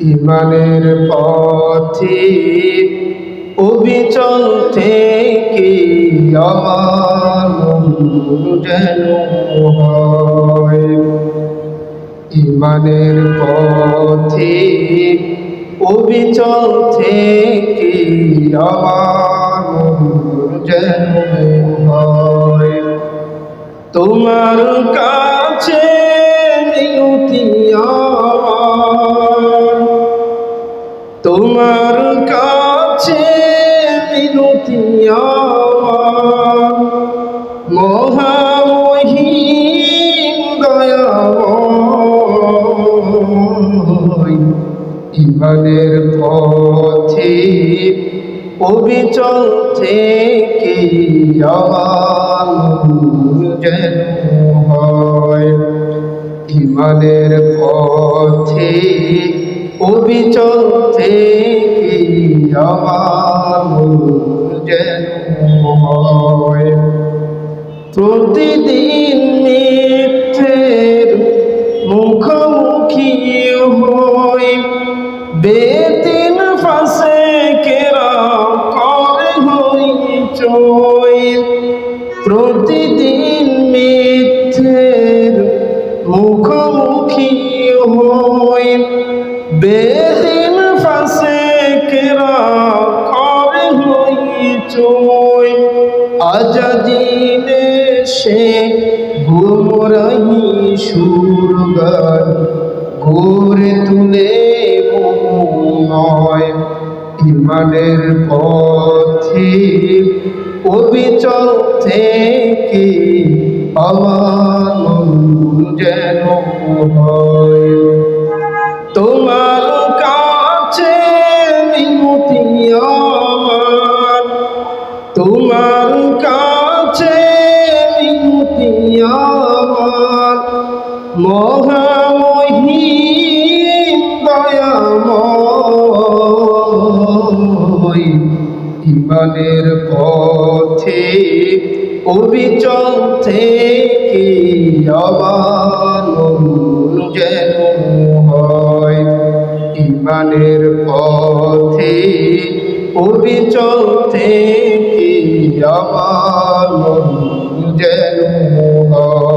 ইমানের পথে অবিচল থেকে আমার ইমানের পথে অবিচল থেকে আমার যেন হয়। তোমার কাছে মিনতি তোমার কাছে আমার। মহামহিম দয়াময়। ইমানের পথে অবিচল থেকে আমার যেন হয়। ইমানের পথে অবিচল থেকে আমার যেন হয় প্রতিদিন মিথ্যের মুখোমুখি হই। বেদিন ফাঁসে কেরা করে হই চই। প্রতিদিন মিথ্যের মুখোমুখি হই। বেদিন ফাঁসে কেরা করে হই চই। আজাদিনে সে গোমরাহি সুরগান গড়ে তুলে নয় ইমানের পথে অবিচল থেকে আমার যেন হয়। মিনতি তোমার কাছে মিনতি আমার মহামহিম দয়াময়। ইমানের পথে অবিচল থেকে মন যেন হয়। ইমানের অবিচল থেকে আমার যেন হয়